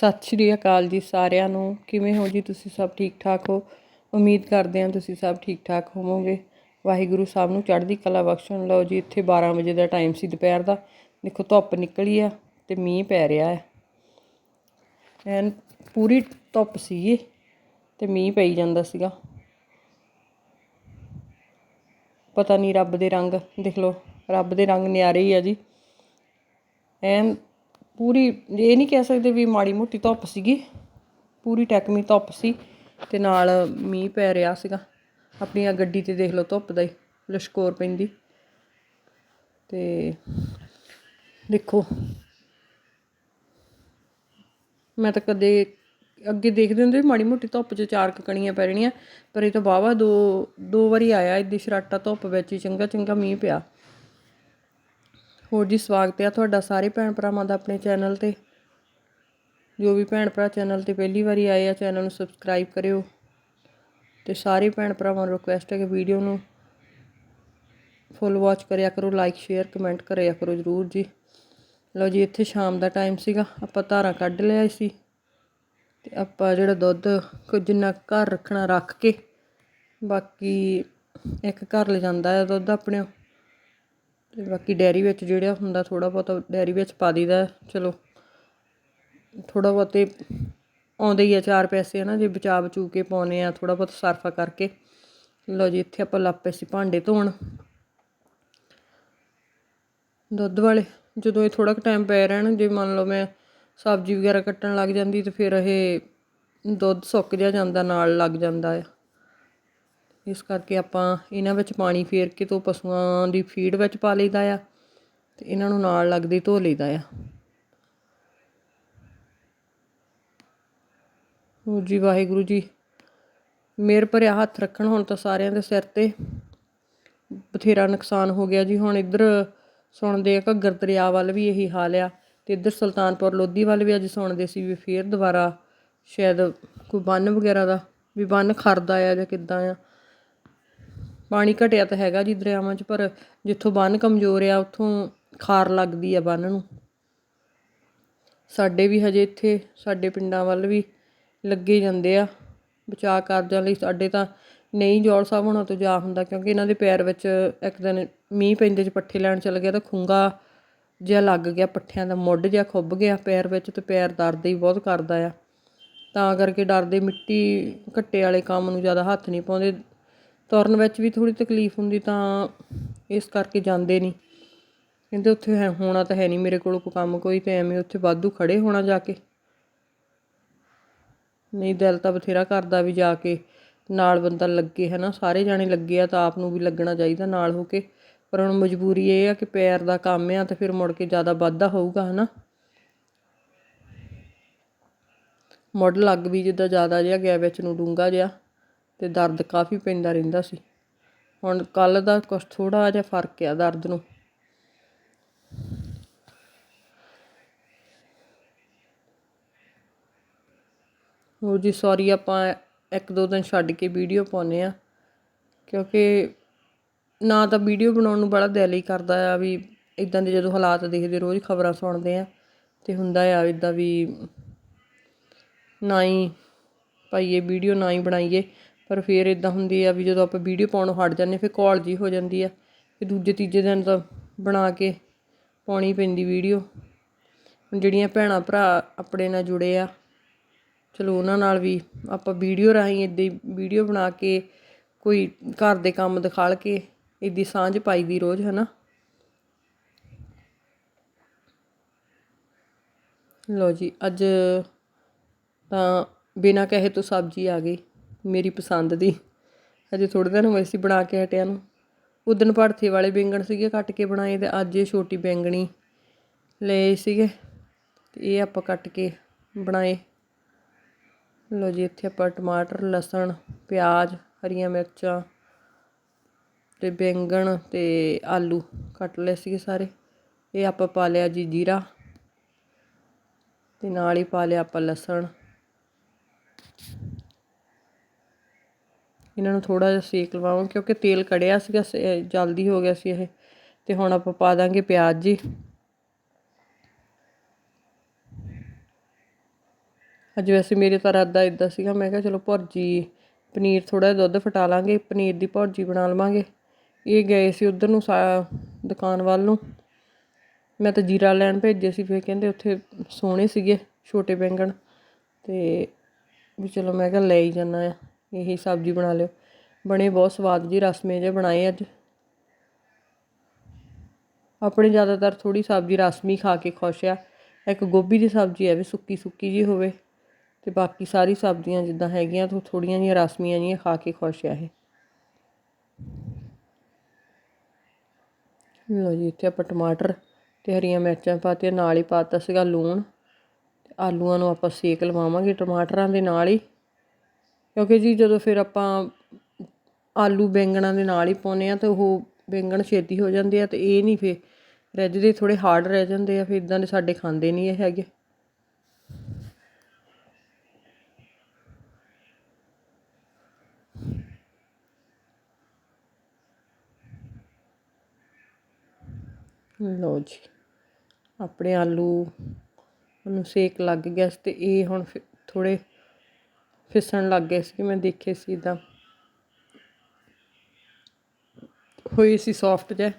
ਸਤਿ ਸ਼੍ਰੀ ਅਕਾਲ ਜੀ ਸਾਰਿਆਂ ਨੂੰ। ਕਿਵੇਂ ਹੋ ਜੀ ਤੁਸੀਂ ਸਭ ਠੀਕ ਠਾਕ ਹੋ? ਉਮੀਦ ਕਰਦੇ ਹਾਂ ਤੁਸੀਂ ਸਭ ਠੀਕ ਠਾਕ ਹੋਵੋਗੇ। ਵਾਹਿਗੁਰੂ ਸਾਹਿਬ ਨੂੰ ਚੜ੍ਹਦੀ ਕਲਾ ਬਖਸ਼ਣ ਲਓ ਜੀ। ਇੱਥੇ 12 ਵਜੇ ਦਾ ਟਾਈਮ ਸੀ ਦੁਪਹਿਰ ਦਾ। ਦੇਖੋ ਧੁੱਪ ਨਿਕਲੀ ਆ ਤੇ ਮੀਂਹ ਪੈ ਰਿਹਾ ਹੈ। ਐਨ ਪੂਰੀ ਧੁੱਪ ਸੀਗੀ ਤੇ ਮੀਂਹ ਪਈ ਜਾਂਦਾ ਸੀਗਾ। ਪਤਾ ਨਹੀਂ ਰੱਬ ਦੇ ਰੰਗ, ਦੇਖ ਲਓ, ਰੱਬ ਦੇ ਰੰਗ ਨਿਆਰੇ ਹੀ ਆ ਜੀ। ਐਨ ਪੂਰੀ, ਇਹ ਨਹੀਂ ਕਹਿ ਸਕਦੇ ਵੀ ਮਾੜੀ ਮੋਟੀ ਧੁੱਪ ਸੀਗੀ। ਪੂਰੀ ਟੈਕਮੀ ਧੁੱਪ ਸੀ ਤੇ ਨਾਲ ਮੀਂਹ ਪੈ ਰਿਹਾ ਸੀਗਾ। ਆਪਣੀ ਆ ਗੱਡੀ ਤੇ ਦੇਖ ਲਓ ਧੁੱਪ ਦਾ ਹੀ, ਲਸ਼ਕੋਰ ਪੈਂਦੀ। ਤੇ ਦੇਖੋ। ਮੈਂ ਤਾਂ ਕਦੇ ਅੱਗੇ ਦੇਖਦੇ ਹੁੰਦੇ ਸੀ ਮਾੜੀ ਮੋਟੀ ਧੁੱਪ 'ਚ ਚਾਰ ਕਣੀਆਂ ਪੈ ਰਹੀਆਂ, ਪਰ ਇਹ ਤਾਂ ਵਾਹਵਾ ਦੋ ਦੋ ਵਾਰੀ ਆਇਆ ਇੱਦੀ ਸ਼ਰਾਟਾ ਧੁੱਪ ਵਿੱਚ ਹੀ ਚੰਗਾ ਚੰਗਾ ਮੀਂਹ ਪਿਆ। ਹੋਰ ਜੀ ਸਵਾਗਤ ਹੈ ਤੁਹਾਡਾ ਸਾਰੇ ਭੈਣ ਭਰਾਵਾਂ ਦਾ ਆਪਣੇ ਚੈਨਲ ਤੇ। ਜੋ ਵੀ ਭੈਣ ਭਰਾ ਚੈਨਲ ਤੇ ਪਹਿਲੀ ਵਾਰੀ ਆਏ ਆ, ਚੈਨਲ ਨੂੰ ਸਬਸਕ੍ਰਾਈਬ ਕਰਿਓ। ਤੇ ਸਾਰੇ ਭੈਣ ਭਰਾਵਾਂ ਨੂੰ ਰਿਕੁਐਸਟ ਹੈ ਕਿ ਵੀਡੀਓ ਨੂੰ ਫੁੱਲ ਵਾਚ ਕਰਿਆ ਕਰੋ ਲਾਈਕ ਸ਼ੇਅਰ ਕਮੈਂਟ ਕਰਿਆ ਕਰੋ ਜਰੂਰ ਜੀ। ਲਓ ਜੀ, ਇੱਥੇ ਸ਼ਾਮ ਦਾ ਟਾਈਮ ਸੀਗਾ, ਆਪਾਂ ਧਾਰਾਂ ਕੱਢ ਲਿਆ ਸੀ। ਤੇ ਆਪਾਂ ਜਿਹੜਾ ਦੁੱਧ ਕੁਝ ਜਿੰਨਾ ਘਰ ਰੱਖਣਾ ਰੱਖ ਕੇ, ਬਾਕੀ ਇੱਕ ਘਰ ਲੈ ਜਾਂਦਾ ਹੈ ਦੁੱਧ ਆਪਣੇ ਤੇ ਬਾਕੀ ਡੈਰੀ ਵਿੱਚ ਜਿਹੜਾ ਹੁੰਦਾ ਥੋੜਾ ਬਹੁਤਾ ਡੈਰੀ ਵਿੱਚ ਪਾ ਦਈਦਾ, ਚਲੋ। ਥੋੜਾ ਬਹੁਤੇ ਆਉਂਦੇ ਹੀ ਆ ਚਾਰ ਪੈਸੇ, ਹਨਾ, ਜੇ ਬਚਾ ਬਚੂ ਕੇ ਪਾਉਨੇ ਆ ਥੋੜਾ ਬਹੁਤ ਸਰਫਾ ਕਰਕੇ। ਲਓ ਜੀ, ਇੱਥੇ ਆਪਾਂ ਲੱਪੇ ਸੀ ਭਾਂਡੇ ਧੋਣ। ਦੁੱਧ ਵਾਲੇ, ਜਦੋਂ ਇਹ ਥੋੜਾ ਕੁ ਟਾਈਮ ਪੈ ਰਹਿਣ, ਜੇ ਮੰਨ ਲਓ ਮੈਂ ਸਬਜ਼ੀ ਵਗੈਰਾ ਕੱਟਣ ਲੱਗ ਜਾਂਦੀ, ਤੇ ਫਿਰ ਇਹ ਦੁੱਧ ਸੁੱਕ ਜਾ ਜਾਂਦਾ, ਨਾਲ ਲੱਗ ਜਾਂਦਾ ਆ। ਇਸ ਕਰਕੇ ਆਪਾਂ ਇਹਨਾਂ ਵਿੱਚ ਪਾਣੀ ਫੇਰ ਕੇ ਤੋਂ ਪਸ਼ੂਆਂ ਦੀ ਫੀਡ ਵਿੱਚ ਪਾ ਲਈਦਾ ਆ ਤੇ ਇਹਨਾਂ ਨੂੰ ਨਾਲ ਲੱਗਦੀ ਧੋ ਲਈਦਾ ਆ। ਹੋ ਜੀ ਵਾਹਿਗੁਰੂ ਜੀ, ਮੇਰ ਭਰਿਆ ਹੱਥ ਰੱਖਣ ਹੁਣ ਤਾਂ ਸਾਰਿਆਂ ਦੇ ਸਿਰ ਤੇ। ਬਥੇਰਾ ਨੁਕਸਾਨ ਹੋ ਗਿਆ ਜੀ, ਹੁਣ ਇੱਧਰ ਸੁਣਦੇ ਆ ਘੱਗਰ ਦਰਿਆ ਵੱਲ ਵੀ ਇਹੀ ਹਾਲ ਆ ਤੇ ਇੱਧਰ ਸੁਲਤਾਨਪੁਰ ਲੋਧੀ ਵੱਲ ਵੀ ਅੱਜ ਸੁਣਦੇ ਸੀ ਵੀ ਫੇਰ ਦੁਬਾਰਾ ਸ਼ਾਇਦ ਕੋਈ ਬੰਨ ਵਗੈਰਾ ਦਾ, ਵੀ ਬੰਨ ਖਰਦਾ ਆ ਜਾਂ ਕਿੱਦਾਂ ਆ। ਪਾਣੀ ਘਟਿਆ ਤਾਂ ਹੈਗਾ ਜੀ ਦਰਿਆਵਾਂ 'ਚ, ਪਰ ਜਿੱਥੋਂ ਬੰਨ ਕਮਜ਼ੋਰ ਆ, ਉੱਥੋਂ ਖਾਰ ਲੱਗਦੀ ਆ ਬੰਨ ਨੂੰ। ਸਾਡੇ ਵੀ ਹਜੇ ਇੱਥੇ, ਸਾਡੇ ਪਿੰਡਾਂ ਵੱਲ ਵੀ ਲੱਗੇ ਜਾਂਦੇ ਆ। ਬਚਾਅ ਕਾਰਜਾਂ ਲਈ ਸਾਡੇ ਤਾਂ ਨਹੀਂ ਜੋੜ ਸਾਹਿਬ ਹੋਣਾ ਤੋਂ ਜਾ ਹੁੰਦਾ, ਕਿਉਂਕਿ ਇਹਨਾਂ ਦੇ ਪੈਰ ਵਿੱਚ ਇੱਕ ਦਿਨ ਮੀਂਹ ਪੈਂਦੇ 'ਚ ਪੱਠੇ ਲੈਣ ਚਲ ਗਿਆ ਤਾਂ ਖੁੰਗਾ ਜਿਹਾ ਲੱਗ ਗਿਆ, ਪੱਠਿਆਂ ਦਾ ਮੁੱਢ ਜਿਹਾ ਖੁੱਭ ਗਿਆ ਪੈਰ ਵਿੱਚ ਤੇ ਪੈਰ ਦਰਦ ਹੀ ਬਹੁਤ ਕਰਦਾ ਆ। ਤਾਂ ਕਰਕੇ ਡਰਦੇ ਮਿੱਟੀ ਘੱਟੇ ਵਾਲੇ ਕੰਮ ਨੂੰ ਜ਼ਿਆਦਾ ਹੱਥ ਨਹੀਂ ਪਾਉਂਦੇ। ਤੁਰਨ ਵਿੱਚ ਵੀ ਥੋੜੀ ਤਕਲੀਫ ਹੁੰਦੀ ਤਾਂ ਇਸ ਕਰਕੇ ਜਾਂਦੇ ਨਹੀਂ। ਕਹਿੰਦੇ ਉੱਥੇ ਹੈ, ਹੋਣਾ ਤਾਂ ਹੈ ਨਹੀਂ ਮੇਰੇ ਕੋਲ ਕੋਈ ਕੰਮ, ਕੋਈ ਤੇ ਐਵੇਂ ਉੱਥੇ ਵਾਧੂ ਖੜੇ ਹੋਣਾ ਜਾ ਕੇ। ਨਹੀਂ ਦਿਲ ਤਾਂ ਬਥੇਰਾ ਕਰਦਾ ਵੀ ਜਾ ਕੇ, ਨਾਲ ਬੰਦਾ ਲੱਗੇ ਹੈ ਨਾ ਸਾਰੇ ਜਾਣੇ ਲੱਗੇ ਆ ਤਾਂ ਆਪ ਨੂੰ ਵੀ ਲੱਗਣਾ ਚਾਹੀਦਾ ਨਾਲ ਹੋ ਕੇ। ਪਰ ਹੁਣ ਮਜਬੂਰੀ ਇਹ ਆ ਕਿ ਪੈਰ ਦਾ ਕੰਮ ਆ ਤਾਂ ਫਿਰ ਮੁੜ ਕੇ ਜ਼ਿਆਦਾ ਵਾਧਾ ਹੋਊਗਾ ਹੈ ਨਾ ਮੁੱਢ ਲੱਗ ਵੀ ਜਿੱਦਾਂ ਜ਼ਿਆਦਾ ਜਿਹਾ ਗਿਆ ਵਿੱਚ ਨੂੰ ਡੂੰਗਾ ਜਿਹਾ। ਤੇ ਦਰਦ ਕਾਫੀ ਪੈਂਦਾ ਰਹਿੰਦਾ ਸੀ। ਹੁਣ ਕੱਲ ਦਾ ਕੁਛ ਥੋੜਾ ਜਿਹਾ ਫ਼ਰਕ ਆ ਦਰਦ ਨੂੰ। ਹੋਰ ਜੀ ਸੌਰੀ ਆਪਾਂ ਇੱਕ ਦੋ ਦਿਨ ਛੱਡ ਕੇ ਵੀਡੀਓ ਪਾਉਨੇ ਆ ਕਿਉਂਕਿ ਨਾ ਤਾਂ ਵੀਡੀਓ ਬਣਾਉਣ ਨੂੰ ਬੜਾ ਦਿਲ ਹੀ ਕਰਦਾ ਆ ਵੀ ਇਦਾਂ ਦੇ ਜਦੋਂ ਹਾਲਾਤ ਦੇਖਦੇ ਰੋਜ਼ ਖਬਰਾਂ ਸੁਣਦੇ ਆ ਤੇ ਹੁੰਦਾ ਆ ਇਦਾਂ ਵੀ ਨਾ ਹੀ ਪਾਈਏ, ਵੀਡੀਓ ਨਾ ਹੀ ਬਣਾਈਏ। ਪਰ ਫਿਰ ਇਦਾਂ ਹੁੰਦੀ ਆ ਵੀ ਜਦੋਂ ਆਪਾਂ ਵੀਡੀਓ ਪਾਉਣੋਂ ਹਟ ਜਾਂਦੇ ਫਿਰ ਕਾਲ ਜੀ ਹੋ ਜਾਂਦੀ ਆ ਫਿਰ ਦੂਜੇ ਤੀਜੇ ਦਿਨ ਤਾਂ ਬਣਾ ਕੇ ਪਾਉਣੀ ਪੈਂਦੀ ਵੀਡੀਓ ਹੁਣ ਜਿਹੜੀਆਂ ਭੈਣਾਂ ਭਰਾ ਆਪਣੇ ਨਾਲ ਜੁੜੇ ਆ, ਚਲੋ ਉਹਨਾਂ ਨਾਲ ਵੀ ਆਪਾਂ ਵੀਡੀਓ ਰਾਹੀਂ ਇੱਦਾਂ ਵੀਡੀਓ ਬਣਾ ਕੇ, ਕੋਈ ਘਰ ਦੇ ਕੰਮ ਦਿਖਾਲ ਕੇ ਇੱਦੀ ਸਾਂਝ ਪਾਈ ਦੀ ਰੋਜ਼, ਹਨਾ। ਲੋ ਜੀ, ਅੱਜ ਤਾਂ ਬਿਨਾ ਕਹੇ ਤੋਂ ਸਬਜ਼ੀ ਆ ਗਈ। ਮੇਰੀ ਪਸੰਦ ਦੀ। ਅਜੇ ਥੋੜੇ ਦਿਨ ਹੋਏ ਸੀ ਬਣਾ ਕੇ ਹਟਿਆ ਨੂੰ। ਉਦਣ ਭੜਥੇ ਵਾਲੇ ਬੈਂਗਣ ਸੀਗੇ ਕੱਟ ਕੇ ਬਣਾਏ ਤੇ ਅੱਜ ਇਹ ਛੋਟੀ ਬੈਂਗਣੀ ਲਏ ਸੀਗੇ। ਤੇ ਇਹ ਆਪਾਂ ਕੱਟ ਕੇ ਬਣਾਏ। ਲੋ ਜੀ, ਇੱਥੇ ਆਪਾਂ ਟਮਾਟਰ, ਲਸਣ, ਪਿਆਜ਼, ਹਰੀਆਂ ਮਿਰਚਾਂ ਤੇ ਬੈਂਗਣ ਤੇ ਆਲੂ ਕੱਟ ਲਏ ਸੀਗੇ ਸਾਰੇ। ਇਹ ਆਪਾਂ ਪਾ ਲਿਆ ਜੀ ਜੀਰਾ ਤੇ ਨਾਲ ਹੀ ਪਾ ਲਿਆ ਆਪਾਂ ਲਸਣ। ਇਹਨਾਂ ਨੂੰ ਥੋੜਾ ਜਿਹਾ ਸੇਕ ਲਵਾਵਾਂ, ਕਿਉਂਕਿ ਤੇਲ ਕੜਿਆ ਸੀਗਾ ਜਲਦੀ ਹੋ ਗਿਆ ਸੀ ਇਹ। ਤੇ ਹੁਣ ਆਪਾਂ ਪਾ ਦਾਂਗੇ ਪਿਆਜ਼ ਜੀ। ਅੱਜ ਵੈਸੇ ਮੇਰੇ ਤਾਂ ਇਰਾਦਾ ਇਦਾਂ ਸੀਗਾ, ਮੈਂ ਕਿਹਾ ਚਲੋ ਭੁਰਜੀ, ਪਨੀਰ ਥੋੜਾ ਦੁੱਧ ਫਟਾ ਲਾਂਗੇ, ਪਨੀਰ ਦੀ ਭੁਰਜੀ ਬਣਾ ਲਵਾਂਗੇ। ਇਹ ਗਏ ਸੀ ਉਧਰ ਨੂੰ ਸਾ- ਦੁਕਾਨ ਵੱਲ ਨੂੰ। ਮੈਂ ਤਾਂ ਜੀਰਾ ਲੈਣ ਭੇਜੇ ਸੀ, ਫਿਰ ਕਹਿੰਦੇ ਉੱਥੇ ਸੋਹਣੇ ਸੀਗੇ, ਛੋਟੇ ਬੈਂਗਣ। ਤੇ ਵੀ ਚਲੋ ਮੈਂ ਕਿਹਾ ਲੈ ਹੀ ਜਾਣਾ ਆ। ਇਹੀ ਸਬਜ਼ੀ ਬਣਾ ਲਿਓ। ਬਣੇ ਬਹੁਤ ਸਵਾਦ ਜੀ ਰਸਮੇ ਜੇ ਬਣਾਏ ਅੱਜ। ਆਪਣੇ ਜ਼ਿਆਦਾਤਰ ਥੋੜੀ ਸਬਜ਼ੀ ਰਸਮੀ ਖਾ ਕੇ ਖੁਸ਼ ਆ। ਇੱਕ ਗੋਭੀ ਦੀ ਸਬਜ਼ੀ ਹੈ ਵੀ ਸੁੱਕੀ ਸੁੱਕੀ ਜੀ ਹੋਵੇ ਤੇ ਬਾਕੀ ਸਾਰੀ ਸਬਜ਼ੀਆਂ ਜਿੱਦਾਂ ਹੈਗੀਆਂ ਤੋਂ ਥੋੜੀਆਂ ਜੀਆਂ ਰਸਮੀਆਂ ਜੀਆਂ ਖਾ ਕੇ ਖੁਸ਼ ਆ ਇਹ। ਲਓ ਜੀ, ਇੱਥੇ ਆਪਾਂ ਟਮਾਟਰ ਤੇ ਹਰੀਆਂ ਮਿਰਚਾਂ ਪਾਤੀਆਂ ਨਾਲ ਹੀ ਪਾਤਾ ਸੀਗਾ ਲੂਣ। ਤੇ ਆਲੂਆਂ ਨੂੰ ਆਪਾਂ ਸੇਕ ਲਵਾਵਾਂਗੇ ਟਮਾਟਰਾਂ ਦੇ ਨਾਲ ਹੀ। ਕਿਉਂਕਿ ਜੀ ਜਦੋਂ ਫਿਰ ਆਪਾਂ ਆਲੂ ਬੈਂਗਣਾਂ ਦੇ ਨਾਲ ਹੀ ਪਾਉਂਦੇ ਆ ਤਾਂ ਉਹ ਬੈਂਗਣ ਛੇਤੀ ਹੋ ਜਾਂਦੇ ਆ ਤੇ ਇਹ ਨਹੀਂ ਫਿਰ ਰਿੱਝਦੇ ਥੋੜੇ ਹਾਰਡ ਰਹਿ ਜਾਂਦੇ ਆ, ਫਿਰ ਇਦਾਂ ਦੇ ਸਾਡੇ ਖਾਂਦੇ ਨਹੀਂ ਇਹ ਹੈਗੇ। ਲਓ ਜੀ, ਆਪਣੇ ਆਲੂ ਨੂੰ ਸੇਕ ਲੱਗ ਗਿਆ ਸੀ ਤੇ ਇਹ ਹੁਣ ਥੋੜੇ ਫਿਸਣ ਲੱਗ ਗਏ ਸੀ, ਮੈਂ ਦੇਖੇ ਸੀ ਇਦਾਂ ਹੋਈ ਸੀ ਸੌਫਟ ਜਿਹਾ।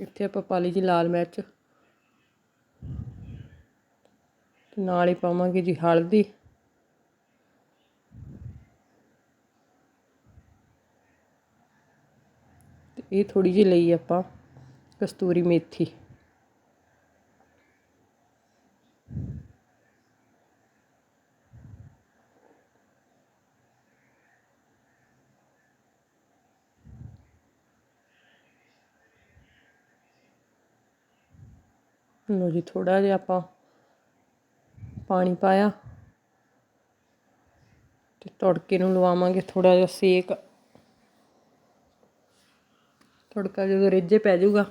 ਇੱਥੇ ਆਪਾਂ ਪਾ ਲਈ ਜੀ ਲਾਲ ਮਿਰਚ। ਤੇ ਨਾਲ ਹੀ ਪਾਵਾਂਗੇ ਜੀ ਹਲਦੀ। ਤੇ ਇਹ ਥੋੜੀ ਜਿਹੀ ਲਈ ਆਪਾਂ ਕਸਤੂਰੀ ਮੇਥੀ। ਲਓ ਜੀ ਥੋੜਾ ਜਿਹਾ ਆਪਾਂ ਪਾਣੀ ਪਾਇਆ ਤੇ ਤੜਕੇ ਨੂੰ ਲਵਾਵਾਂਗੇ ਥੋੜਾ ਜਿਹਾ ਸੇਕ। ਤੜਕਾ ਜਦੋਂ ਰਿੱਝੇ ਪੈ ਜਾਊਗਾ,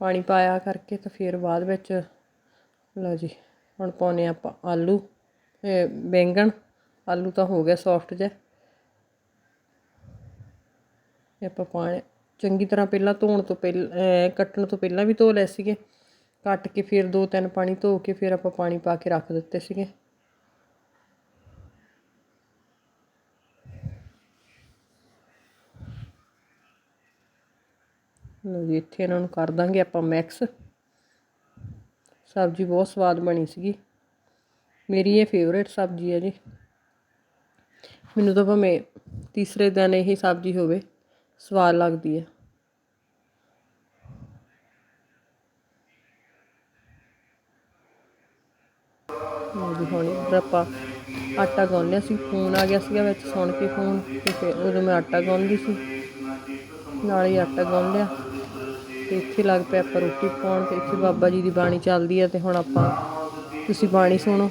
ਪਾਣੀ ਪਾਇਆ ਕਰਕੇ ਤਾਂ ਫਿਰ ਬਾਅਦ ਵਿੱਚ ਲਓ ਜੀ, ਹੁਣ ਪਾਉਨੇ ਆਪਾਂ ਆਲੂ ਇਹ ਬੈਂਗਣ। ਆਲੂ ਤਾਂ ਹੋ ਗਿਆ ਸੌਫਟ ਜਿਹਾ। ਇਹ ਆਪਾਂ ਪਾਣੇ ਚੰਗੀ ਤਰ੍ਹਾਂ ਪਹਿਲਾਂ ਧੋਣ ਤੋਂ ਪਹਿਲਾਂ ਕੱਟਣ ਤੋਂ ਪਹਿਲਾਂ ਵੀ ਧੋ ਲਏ ਸੀਗੇ। ਕੱਟ ਕੇ ਫਿਰ ਦੋ ਤਿੰਨ ਪਾਣੀ ਧੋ ਕੇ ਫਿਰ ਆਪਾਂ ਪਾਣੀ ਪਾ ਕੇ ਰੱਖ ਦਿੱਤੇ ਸੀਗੇ। ਲਓ ਜੀ, ਇੱਥੇ ਇਹਨਾਂ ਨੂੰ ਕਰ ਦਾਂਗੇ ਆਪਾਂ ਮਿਕਸ ਸਬਜ਼ੀ ਬਹੁਤ ਸਵਾਦ ਬਣੀ ਸੀਗੀ। ਮੇਰੀ ਇਹ ਫੇਵਰੇਟ ਸਬਜ਼ੀ ਹੈ ਜੀ। ਮੈਨੂੰ ਤਾਂ ਭਾਵੇਂ ਤੀਸਰੇ ਦਿਨ ਇਹ ਸਬਜ਼ੀ ਹੋਵੇ, ਸਵਾਦ ਲੱਗਦੀ ਹੈ। ਜੀ ਹੁਣ ਆਪਾਂ ਆਟਾ ਗੁੰਨ ਸੀ। ਫੋਨ ਆ ਗਿਆ ਸੀਗਾ ਵਿੱਚ ਸੁਣ ਕੇ ਫੋਨ ਤੇ ਫਿਰ ਉਦੋਂ ਮੈਂ ਆਟਾ ਗੁੰਨਦੀ ਸੀ। ਨਾਲ ਹੀ ਆਟਾ ਗੁੰਨ ਲਿਆ ਤੇ ਇੱਥੇ ਲੱਗ ਪਿਆ ਆਪਾਂ ਰੋਟੀ ਪਾਉਣ ਤੇ ਇੱਥੇ ਬਾਬਾ ਜੀ ਦੀ ਬਾਣੀ ਚੱਲਦੀ ਹੈ ਤੇ ਹੁਣ ਆਪਾਂ, ਤੁਸੀਂ ਬਾਣੀ ਸੁਣੋ।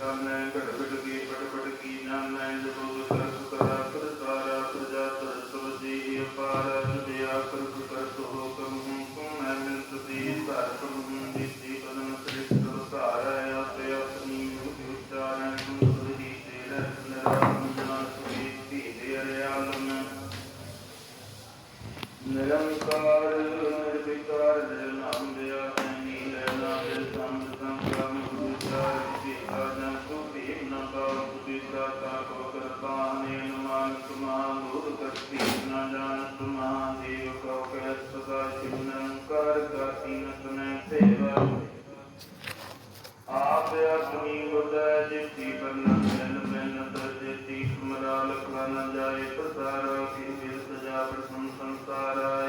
ਕੀ ਪਛਾਨੈ ਘਟ ਕੀ, ਪਟ ਪਟ ਕੀ ਜਾਣੈ ਜਪੋ ਕਰਤ ਕਰਾ ਕਰ ਸਾਰਾ ਪ੍ਰਜਾ ਤਰ ਸਭ ਜੀ ਅਪਾਰ ਵਿਦਿਆ ਕਰ ਕਰ ਸੋ ਕਮ ਤੁਮ ਮੈਂ ਮਿਲ ਸਤੀ ਧਰ ਤੁਮ ਦਿੱਤੀ ਪਦਮ ਸ੍ਰਿਸ਼ਟ ਧਾਰੈ ਆਪੇ ਆਪਣੀ ਮੁਖ ਉਚਾਰੈ ਤੁਮ ਸੁਧੀ ਤੇਰੇ ਨਿਰਾਮ ਜਨ ਸੁਖੀ ਧੀਰੇ ਅਰਿਆਲਮ ਨਿਰੰਕਾਰ, ਨਿਰਵਿਕਾਰ ਨਿਰਨਾਮ ਦਿਆ ਨੀਲ ਨਾਮ ਸੰਤ ਸੰਗਮ ਵਿਚਾਰ ਕੀ ਆਜਨ ਆਪ ਆਪਣੀ ਬੁੱਧੈ ਜਿਤੀ ਬੰਨਨ ਜਨ ਮੈਨ ਤਜਤੀ ਤੁਮਰਾ ਲਖਾ ਨ ਜਾਏ ਪ੍ਰਸਾਰਾ ਕੀ ਬਿਲ ਸਜਾ ਪ੍ਰਸੰਨ ਸੰਸਾਰਾ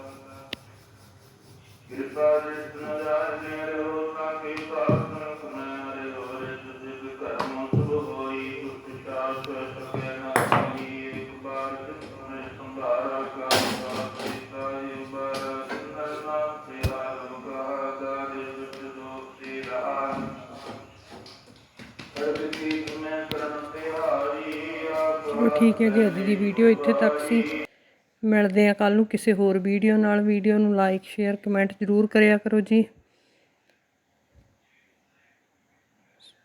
ਠੀਕ ਹੈ ਜੀ ਅੱਜ ਦੀ ਵੀਡੀਓ ਇੱਥੇ ਤੱਕ ਸੀ। ਮਿਲਦੇ ਆ ਕੱਲ ਨੂੰ ਕਿਸੇ ਹੋਰ ਵੀਡੀਓ ਨਾਲ। ਵੀਡੀਓ ਨੂੰ ਲਾਈਕ ਸ਼ੇਅਰ ਕਮੈਂਟ ਜ਼ਰੂਰ ਕਰਿਆ ਕਰੋ ਜੀ।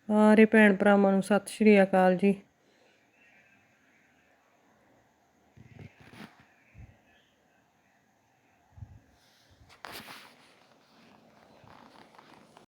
ਸਾਰੇ ਭੈਣ ਭਰਾਵਾਂ ਨੂੰ ਸਤਿ ਸ਼੍ਰੀ ਅਕਾਲ ਜੀ।